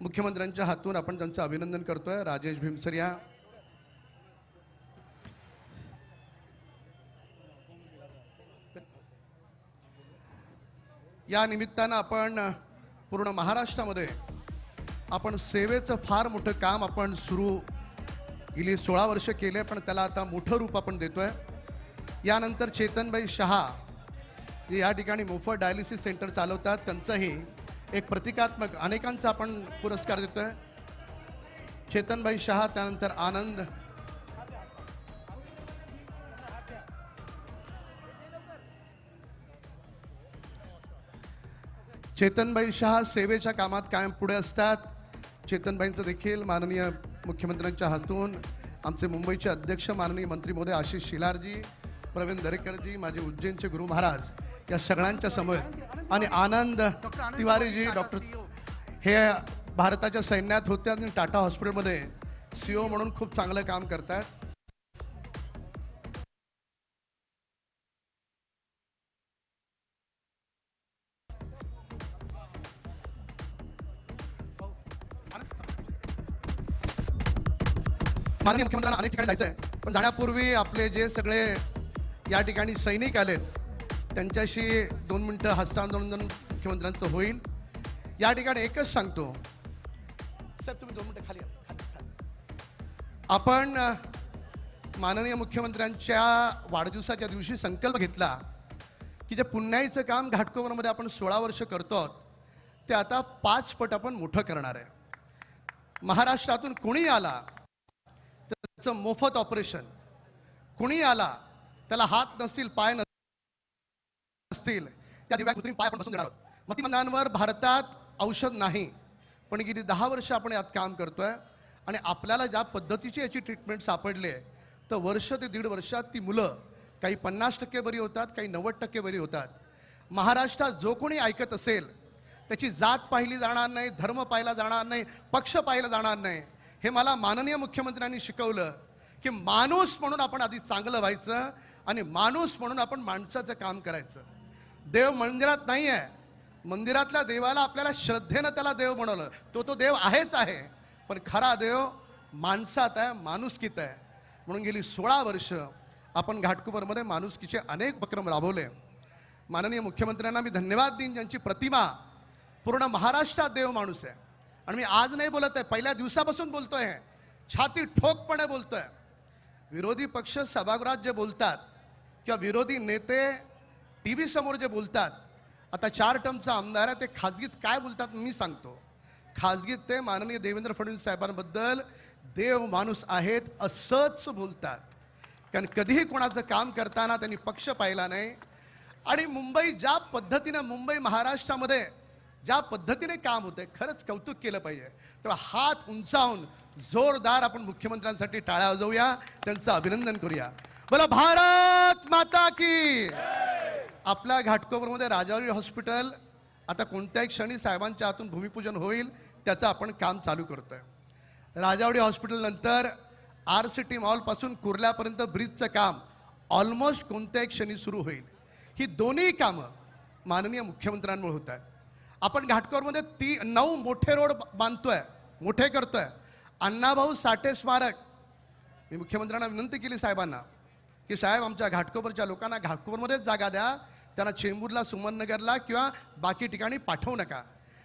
मुख्यमंत्र्यांच्या हातून आपण त्यांचं अभिनंदन करतोय. राजेश भीमसरिया या. निमित्तानं आपण पूर्ण महाराष्ट्रामध्ये आपण सेवेचं फार मोठं काम आपण सुरू गेली सोळा वर्ष केले पण त्याला आता मोठं रूप आपण देतोय. यानंतर चेतनबाई शहा जे या ठिकाणी मोफत डायलिसिस सेंटर चालवतात. त्यांचंही एक प्रतिकात्मक अनेकांचा आपण पुरस्कार देतोय. चेतनभाई शहा त्यानंतर आनंद. चेतनभाई शहा सेवेच्या कामात कायम पुढे असतात. चेतनबाईंचं देखील माननीय मुख्यमंत्र्यांच्या हातून. आमचे मुंबईचे अध्यक्ष माननीय मंत्री महोदय आशिष शिलारजी प्रवीण दरेकरजी माझे उज्जैनचे गुरु महाराज. या सगळ्यांच्या समोर. आणि आनंद तिवारीजी डॉक्टर हे भारताच्या सैन्यात होते आणि टाटा हॉस्पिटलमध्ये सी ओ म्हणून खूप चांगलं काम करतात माननीय मुख्यमंत्र्यांना अनेक ठिकाणी जायचं आहे पण जाण्यापूर्वी आपले जे सगळे या ठिकाणी सैनिक आलेत त्यांच्याशी दोन मिनटं हस्तांदोलन मुख्यमंत्र्यांचं होईल. या ठिकाणी एकच सांगतो. साहेब तुम्ही दोन मिनटं खाली आपण माननीय मुख्यमंत्र्यांच्या वाढदिवसाच्या दिवशी संकल्प घेतला की जे पुण्याईचं काम घाटकोपरमध्ये आपण सोळा वर्ष करतो ते आता पाच पट आपण मोठं करणार आहे. महाराष्ट्रातून कुणी आला त्याचं मोफत ऑपरेशन. कुणी आला त्याला हात नसतील पाय नसतील त्या दिव्या कृत्रिम पाय आपण बसून देणार आहोत. मतिमंदांवर भारतात औषध नाही पण गेली दहा वर्ष आपण यात काम करतोय आणि आपल्याला ज्या पद्धतीची याची ट्रीटमेंट सापडली आहे तर वर्ष ते दीड वर्षात ती मुलं काही पन्नास टक्के बरी होतात काही नव्वद टक्के बरी होतात. महाराष्ट्रात जो कोणी ऐकत असेल त्याची जात पाहिली जाणार नाही धर्म पाहिला जाणार नाही पक्ष पाहिला जाणार नाही हे मला माननीय मुख्यमंत्र्यांनी शिकवलं की माणूस म्हणून आपण आधी चांगलं व्हायचं आणि माणूस म्हणून आपण माणसाचं काम करायचं. देव मंदिरात नाही आहे मंदिरातल्या देवाला आपल्याला श्रद्धेनं त्याला देव बनवलं. तो तो देव आहेच आहे. पण खरा देव माणसात आहे माणुसकीत आहे. म्हणून गेली सोळा वर्ष आपण घाटकुपरमध्ये माणुसकीचे अनेक उपक्रम राबवले. माननीय मुख्यमंत्र्यांना मी धन्यवाद देईन ज्यांची प्रतिमा पूर्ण महाराष्ट्रात देव माणूस आहे. आणि मी आज नाही बोलत आहे पहिल्या दिवसापासून बोलतोय. छाती ठोकपणे बोलतोय. विरोधी पक्ष सभागृहात जे बोलतात किंवा विरोधी नेते टी व्ही समोर जे बोलतात आता चार टर्मचा आमदार आहे ते खाजगीत काय बोलतात मी सांगतो. खाजगीत ते माननीय देवेंद्र फडणवीस साहेबांबद्दल देव माणूस आहेत असंच बोलतात. कारण कधीही कोणाचं काम करताना त्यांनी पक्ष पाहिला नाही. आणि मुंबई ज्या पद्धतीनं मुंबई महाराष्ट्रामध्ये ज्या पद्धतीने काम होते खरंच कौतुक केलं पाहिजे. तेव्हा हात उंचावून जोरदार आपण मुख्यमंत्र्यांसाठी टाळ्या वाजवूया त्यांचं अभिनंदन करूया. बोला भारत माता की आपल्या घाटकोपरमध्ये राजावरी हॉस्पिटल आता कोणत्याही क्षणी साहेबांच्या हातून भूमिपूजन होईल त्याचं आपण काम चालू करतो आहे राजावडी हॉस्पिटलनंतर आर सी टी मॉलपासून कुर्ल्यापर्यंत ब्रिजचं काम ऑलमोस्ट कोणत्याही क्षणी सुरू होईल. ही दोन्ही कामं माननीय मुख्यमंत्र्यांमुळे होत आहेत. आपण घाटकोरमध्ये ती नऊ मोठे रोड बांधतो आहे मोठे करतो आहे अण्णाभाऊ साठे स्मारक मी मुख्यमंत्र्यांना विनंती केली साहेबांना की साहेब आमच्या घाटकोपरच्या लोकांना घाटकोपरमध्येच जागा द्या. त्यांना चेंबूरला सुमननगरला किंवा बाकी ठिकाणी पाठवू नका.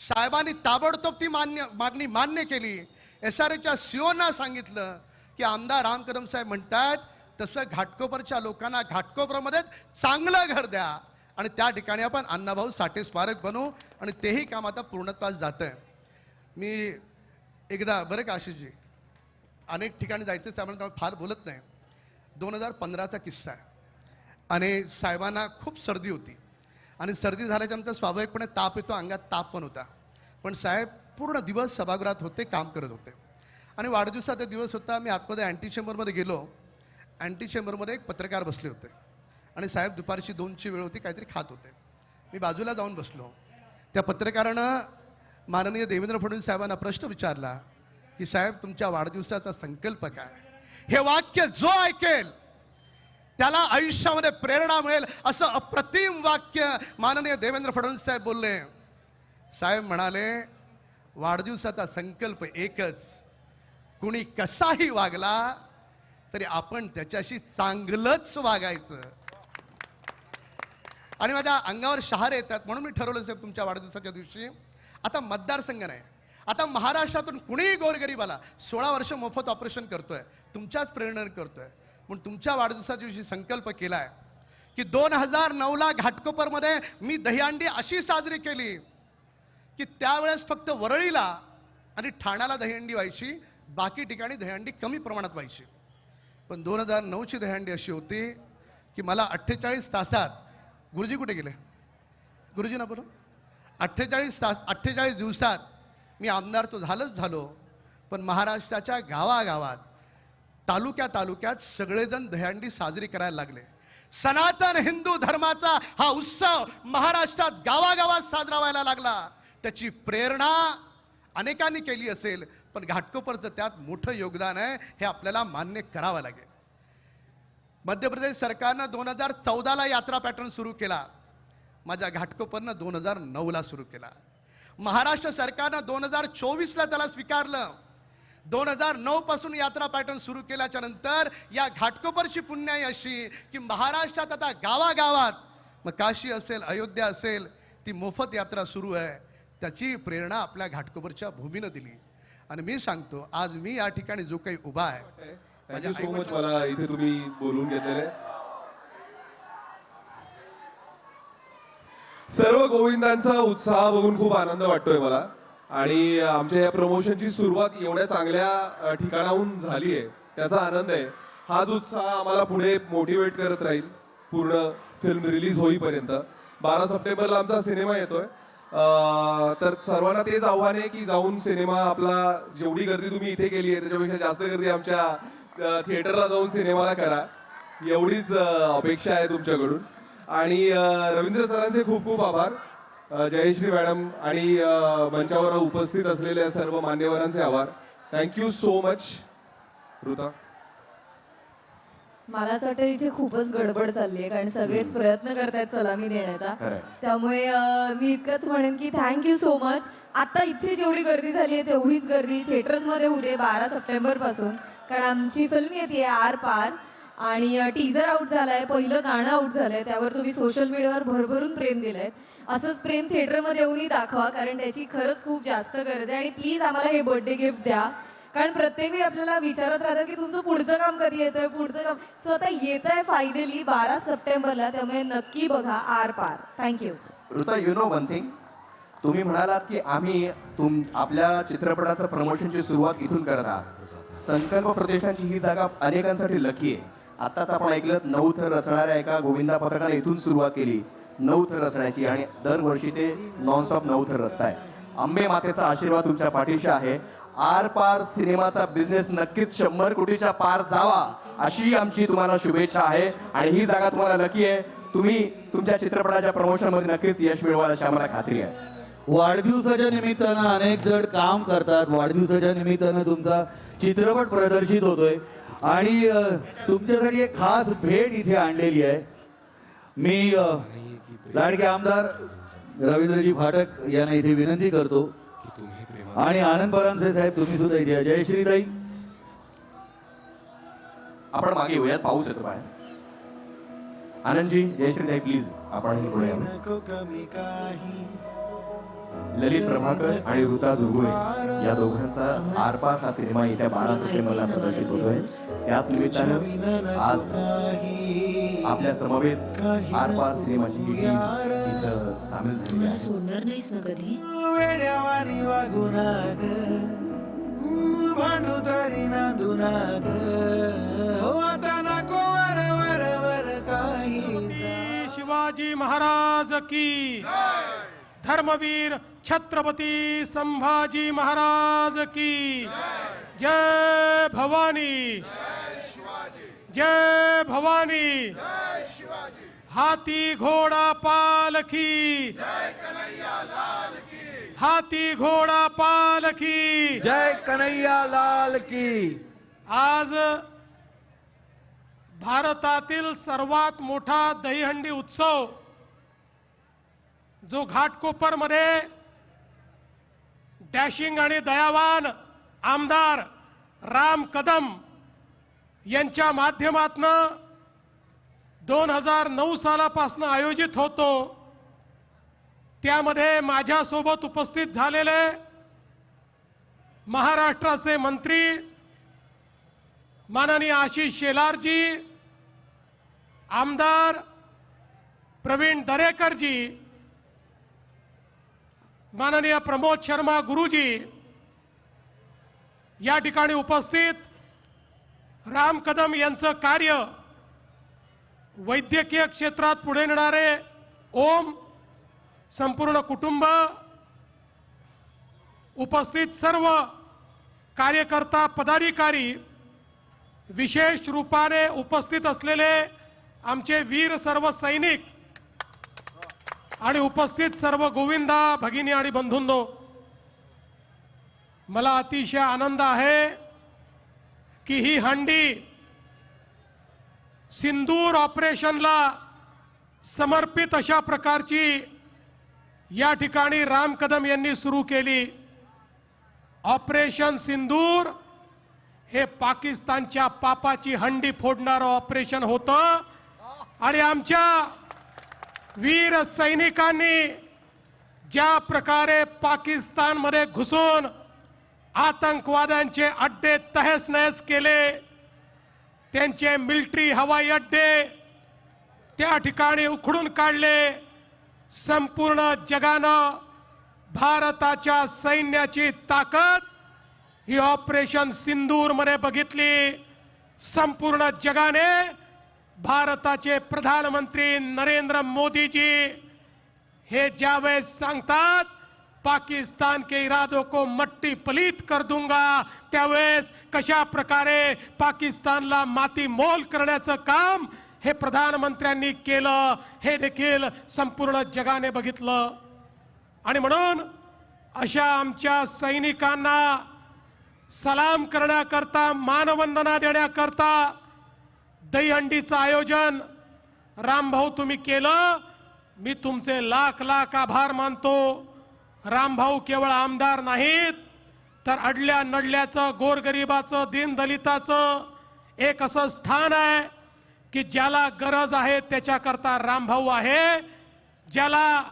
साहेबांनी ताबडतोब ती मान्य मागणी मान्य केली. एस आर एच्या सीओना सांगितलं की आमदार राम कदम साहेब म्हणतात तसं घाटकोपरच्या लोकांना घाटकोपरमध्येच चांगलं घर द्या. आणि त्या ठिकाणी आपण अण्णाभाऊ साठे स्मारक बनवू आणि तेही काम आता पूर्णत्वास जातं आहे मी एकदा बरं का आशिषजी? अनेक ठिकाणी जायचं त्यामुळे फार बोलत नाही. दोन हजार पंधराचा किस्सा आहे. आणि साहेबांना खूप सर्दी होती. आणि सर्दी झाल्याच्यानंतर स्वाभाविकपणे ताप येतो अंगात ताप पण होता. पण साहेब पूर्ण दिवस सभागृहात होते काम करत होते. आणि वाढदिवसाचा दिवस होता मी आतमध्ये अँटी चेंबरमध्ये गेलो. अँटी चेंबरमध्ये एक पत्रकार बसले होते. आणि साहेब दुपारची दोनची वेळ होती काहीतरी खात होते. मी बाजूला जाऊन बसलो. त्या पत्रकारानं माननीय देवेंद्र फडणवीस साहेबांना प्रश्न विचारला की साहेब तुमच्या वाढदिवसाचा संकल्प काय? हे वाक्य जो ऐकेल त्याला आयुष्यामध्ये प्रेरणा मिळेल असं अप्रतिम वाक्य माननीय देवेंद्र फडणवीस साहेब बोलले. साहेब म्हणाले वाढदिवसाचा संकल्प एकच. कुणी कसाही वागला तरी आपण त्याच्याशी चांगलंच वागायचं. आणि माझ्या अंगावर शहारे येतात म्हणून मी ठरवलं साहेब तुमच्या वाढदिवसाच्या दिवशी. आता मतदारसंघ नाही. आता महाराष्ट्रातून कुणीही गोरगरीबाला सोळा वर्ष मोफत ऑपरेशन करतोय तुमच्याच प्रेरणेनं करतोय. पण तुमच्या वाढदिवसाच्या दिवशी संकल्प केला आहे की दोन हजार नऊला घाटकोपरमध्ये मी दहीहंडी अशी साजरी केली की त्यावेळेस फक्त वरळीला आणि ठाण्याला दहीहंडी व्हायची बाकी ठिकाणी दहीहंडी कमी प्रमाणात व्हायची. पण दोन हजार नऊची दहीहंडी अशी होती की मला अठ्ठेचाळीस तासात गुरुजी कुठे गेले? गुरुजी ना बोलो. अठ्ठेचाळीस तास अठ्ठेचाळीस दिवसात मी आमदार तो झालंच झालो पण महाराष्ट्राच्या गावागावात तालुक्या तालुक्यात सगळेजण दह्यांडी साजरी करायला लागले. सनातन हिंदू धर्माचा हा उत्सव महाराष्ट्रात गावागावात साजरा व्हायला लागला. त्याची प्रेरणा अनेकांनी केली असेल पण घाटकोपरचं त्यात मोठं योगदान आहे हे आपल्याला मान्य करावं लागेल. मध्य प्रदेश सरकारनं दोन हजार चौदाला यात्रा पॅटर्न सुरू केला. माझ्या घाटकोपरनं दोन हजार नऊला सुरू केला. महाराष्ट्र सरकारनं दोन हजार चोवीसला त्याला स्वीकारलं. दोन हजार नऊ पासून यात्रा पॅटर्न सुरू केल्याच्यानंतर या घाटकोपरची पुण्याई अशी की महाराष्ट्रात आता गावागावात मग काशी असेल अयोध्या असेल ती मोफत यात्रा सुरू आहे. त्याची प्रेरणा आपल्या घाटकोपरच्या भूमीनं दिली. आणि मी सांगतो आज मी या ठिकाणी जो काही उभा आहे सो मच मला इथे तुम्ही बोलवून घेतलेले सर्व गोविंदांचा उत्साह बघून खूप आनंद वाटतोय मला. आणि आमच्या या प्रमोशनची सुरुवात एवढ्या चांगल्या ठिकाणाहून झाली आहे. त्याचा आनंद आहे. हाच उत्साह आम्हाला पुढे मोटिवेट करत राहील. पूर्ण फिल्म रिलीज होईपर्यंत. बारा सप्टेंबरला आमचा सिनेमा येतोय. तर सर्वांना तेच आव्हान आहे की जाऊन सिनेमा आपला जेवढी गर्दी तुम्ही इथे केली आहे त्याच्यापेक्षा जास्त गर्दी आमच्या थिएटरला जाऊन सिनेमाला करा. एवढीच अपेक्षा आहे तुमच्याकडून. आणि रवींद्र सरांचे खूप खूप आभार. जयश्री मॅडम आणि मंचावर उपस्थित असलेल्या सर्व मान्यवरांचे आभार. Thank you so much Ruta. मला असं वाटतं इथे खूपच गडबड चालली आहे कारण सगळेच प्रयत्न करतायत सलामी देण्याचा. त्यामुळे मी इतकंच म्हणेन की थँक्यू सो मच आता इथे जेवढी गर्दी झाली आहे तेवढीच गर्दी theatres मध्ये होते बारा सप्टेंबरपासून कारण आमची फिल्म येते आर पार. आणि टीजर आउट झालाय पहिलं गाणं आउट झालंय त्यावर तुम्ही सोशल मीडियावर भरभरून प्रेम दिलंय. असंच प्रेम थिएटरमध्ये येऊनही दाखवा कारण त्याची खरंच खूप जास्त गरज आहे. आणि प्लीज आम्हाला हे बर्थडे गिफ्ट द्या. कारण प्रत्येक वेळी आपल्याला विचारत राहतात की तुमचं पुढचं काम कधी येतंय पुढचं काम. सो आता येत आहे फायनली बारा सप्टेंबरला त्यामुळे नक्की बघा आर पार. Thank you Ruta you know one thing तुम्ही म्हणालात की आम्ही तुम आपल्या चित्रपटाचं प्रमोशनची सुरुवात इथून करत आहात. संकल्प प्रतिष्ठानची ही जागा अनेकांसाठी लकी आहे. आताच आपण ऐकलं नऊ थर रचणाऱ्या एका गोविंदा पथकाने इथून सुरुवात केली. नऊ थर रचण्याची आणि दरवर्षी ते नॉनस्टॉप नऊ थर रचला आहे आंबे मातेचा आशीर्वाद तुमच्या पाठीशी आहे. आर पार सिनेमाचा बिझनेस नक्कीच शंभर कोटीच्या पार जावा अशी आमची तुम्हाला शुभेच्छा आहे. आणि ही जागा तुम्हाला लकी आहे. तुम्ही तुमच्या चित्रपटाच्या प्रमोशनमध्ये नक्कीच यश मिळवाल अशी आम्हाला खात्री आहे. वाढदिवसाच्या निमित्तानं अनेक जण काम करतात. वाढदिवसाच्या निमित्तानं तुमचा चित्रपट प्रदर्शित होतोय. आणि तुमच्यासाठी एक खास भेट इथे आणलेली आहे. मी लाडके आमदार रवींद्रजी फाटक यांना इथे विनंती करतो. आणि आनंद परांजपे साहेब तुम्ही सुद्धा इथे या. जयश्रीताई आपण मागे येऊयात पाऊस येतो बाहेर. आनंदजी जयश्रीताई प्लीज आपण पुढे ललित प्रभाकर आणि ऋता दुर्गुळे या दोघांचा आरपार हा सिनेमा येत्या बारा सप्टेंबरला प्रदर्शित होतोय. त्याच निमित्तानं आज आपल्या समवेत आरपार सिनेमाची ही टीम इथं सामील झालेली मला आहे सोडणार नाहीस ना कधी? वेड्यावानी वागू नाग भांडू तरी नांदू नाग. हो आता नको वर वर वर काही शिवाजी महाराज की धर्मवीर छत्रपती संभाजी महाराज की जय भवानी। जय भवानी। हाती घोडा पालखी हाती घोडा पालखी जय कन्हैया लाल की। आज भारतातील सर्वात मोठा दहीहंडी उत्सव जो घाटकोपरमध्ये डॅशिंग आणि दयावान आमदार राम कदम यांच्या माध्यमातनं दोन हजार नऊ सालापासून आयोजित होतो. त्यामध्ये माझ्यासोबत उपस्थित झालेले महाराष्ट्राचे मंत्री माननीय आशिष शेलारजी आमदार प्रवीण दरेकरजी माननीय प्रमोद शर्मा गुरुजी या ठिकाणी उपस्थित राम कदम यांचं कार्य वैद्यकीय क्षेत्रात पुढे नेणारे ओम संपूर्ण कुटुंब उपस्थित सर्व कार्यकर्ता पदाधिकारी विशेष रूपाने उपस्थित असलेले आमचे वीर सर्व सैनिक आणि उपस्थित सर्व गोविंदा भगिनी आणि बंधूंनो मला अतिशय आनंद आहे की ही हंडी सिंदूर ऑपरेशनला समर्पित अशा प्रकारची या ठिकाणी राम कदम यांनी सुरू केली. ऑपरेशन सिंदूर हे पाकिस्तानच्या पापाची हंडी फोडणारं ऑपरेशन होतं. आणि आमच्या वीर सैनिकांनी ज्या प्रकारे पाकिस्तानमध्ये घुसून आतंकवाद्यांचे अड्डे तहस नहस केले त्यांचे मिलिटरी हवाई अड्डे त्या ठिकाणी उखडून काढले संपूर्ण जगानं भारताच्या सैन्याची ताकद ही ऑपरेशन सिंदूरमध्ये बघितली संपूर्ण जगाने भारताचे प्रधानमंत्री नरेंद्र मोदीजी हे ज्यावेळेस सांगतात पाकिस्तान के इरादों को मट्टी पलीत कर दूंगा त्यावेळेस कशा प्रकारे पाकिस्तानला माती मोल करण्याचं काम हे प्रधानमंत्र्यांनी केलं हे देखील संपूर्ण जगाने बघितलं. आणि म्हणून अशा आमच्या सैनिकांना सलाम करण्याकरता मानवंदना देण्याकरता दहीहंडीचं आयोजन. रामभाऊ तुम्ही केलं. मी तुमचे लाख लाख आभार मानतो. रामभाऊ केवळ आमदार नाहीत तर अडल्या नडल्याचं गोरगरिबाचं दीनदलिताचं एक असं स्थान आहे की ज्याला गरज आहे त्याच्याकरता रामभाऊ आहे. ज्याला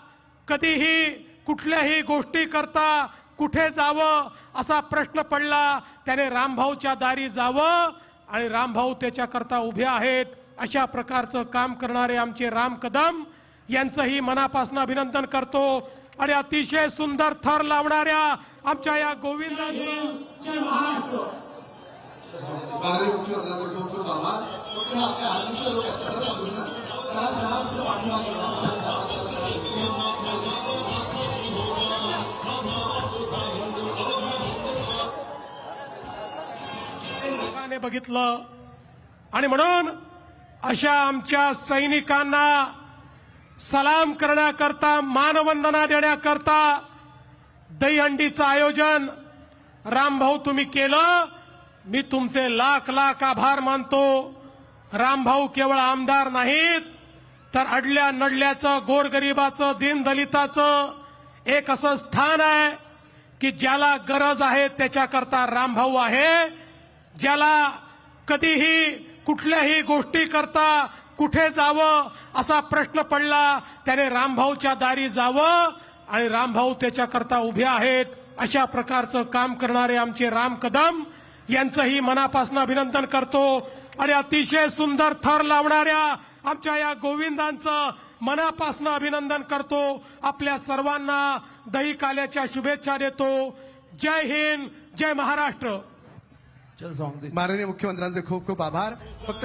कधीही कुठल्याही गोष्टी करता कुठे जावं असा प्रश्न पडला त्याने रामभाऊच्या दारी जावं. आणि रामभाऊ त्याच्याकरता उभे आहेत. अशा प्रकारचं काम करणारे आमचे राम कदम यांचंही मनापासून अभिनंदन करतो. आणि अतिशय सुंदर थर लावणाऱ्या आमच्या या गोविंदांचं बघितलं. आणि म्हणून अशा आमच्या सैनिकांना सलाम करण्याकरता मानवंदना देण्याकरता दहीहंडीचं आयोजन. रामभाऊ तुम्ही केलं? मी तुमचे लाख लाख आभार मानतो. रामभाऊ केवळ आमदार नाहीत तर अडल्या नडल्याचं गोरगरिबाचं दीनदलिताचं एक असं स्थान आहे की ज्याला गरज आहे त्याच्याकरता रामभाऊ आहे. ज्याला कधीही कुठल्याही गोष्टी करता कुठे जावं असा प्रश्न पडला त्याने रामभाऊच्या दारी जावं आणि रामभाऊ त्याच्याकरता उभे आहेत. अशा प्रकारचं काम करणारे आमचे राम कदम यांचंही मनापासून अभिनंदन करतो. आणि अतिशय सुंदर थर लावणाऱ्या आमच्या या गोविंदांचं मनापासून अभिनंदन करतो. आपल्या सर्वांना दही काल्याच्या शुभेच्छा देतो. जय हिंद जय महाराष्ट्र. माननीय मुख्यमंत्र्यांचे खूप खूप आभार. फक्त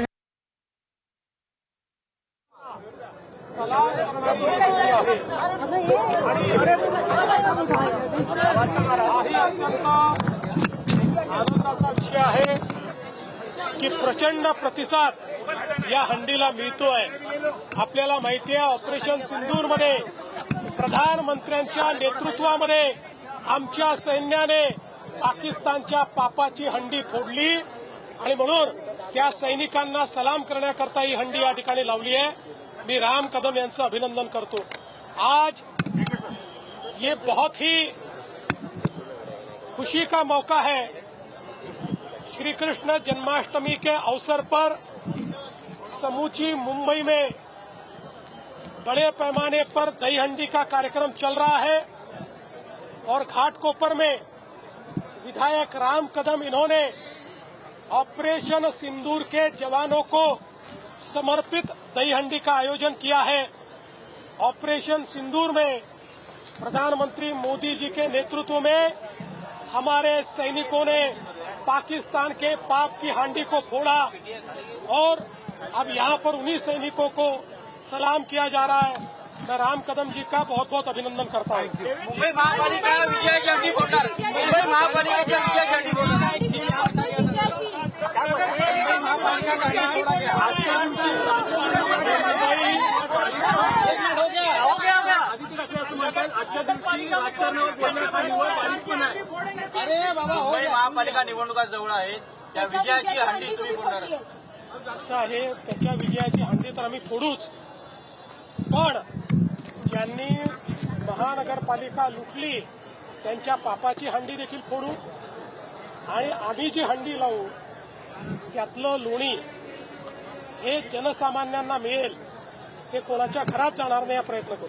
आनंदाचा विषय आहे की प्रचंड प्रतिसाद या हंडीला मिळतोय. आपल्याला माहिती आहे ऑपरेशन सिंदूरमध्ये प्रधानमंत्र्यांच्या नेतृत्वामध्ये आमच्या सैन्याने पाकिस्तानच्या पापाची हंडी फोडली. आणि म्हणून त्या सलाम करण्याकरता ही हंडी या लावली आहे. मी राम कदम अभिनंदन करतो. आज ये बहुत ही खुशी का मौका है श्री कृष्ण जन्माष्टमी के अवसर पर समूची मुंबई में बड़े पैमाने पर दही हंडी का कार्यक्रम चल रहा है और घाटकोपर में विधायक राम कदम इन्होंने ऑपरेशन सिंदूर के जवानों को समर्पित दही हंडी का आयोजन किया है। ऑपरेशन सिंदूर में प्रधानमंत्री मोदी जी के नेतृत्व में हमारे सैनिकों ने पाकिस्तान के पाप की हांडी को फोड़ा और अब यहाँ पर उन्हीं सैनिकों को सलाम किया जा रहा है। मैं राम कदम जी का बहुत बहुत अभिनंदन करता हूँ। मुंबई महापालिका विजयाची हंडी फोडणार मुंबई महापालिकेच्या विजयाची हंडी फोडणार अरे बाबा मुंबई महापालिका निवडणुका जवळ आहेत त्या विजयाची हंडी तुम्ही फोडणार असं आहे त्याच्या विजयाची हंडी तर आम्ही फोडूच. पण ज्यांनी महानगरपालिका लुटली त्यांच्या पापाची हंडी देखील फोडू आणि आम्ही जी हंडी लावू त्यातलं लोणी हे जनसामान्यांना मिळेल हे कोणाच्या घरात जाणार नाही हा प्रयत्न करू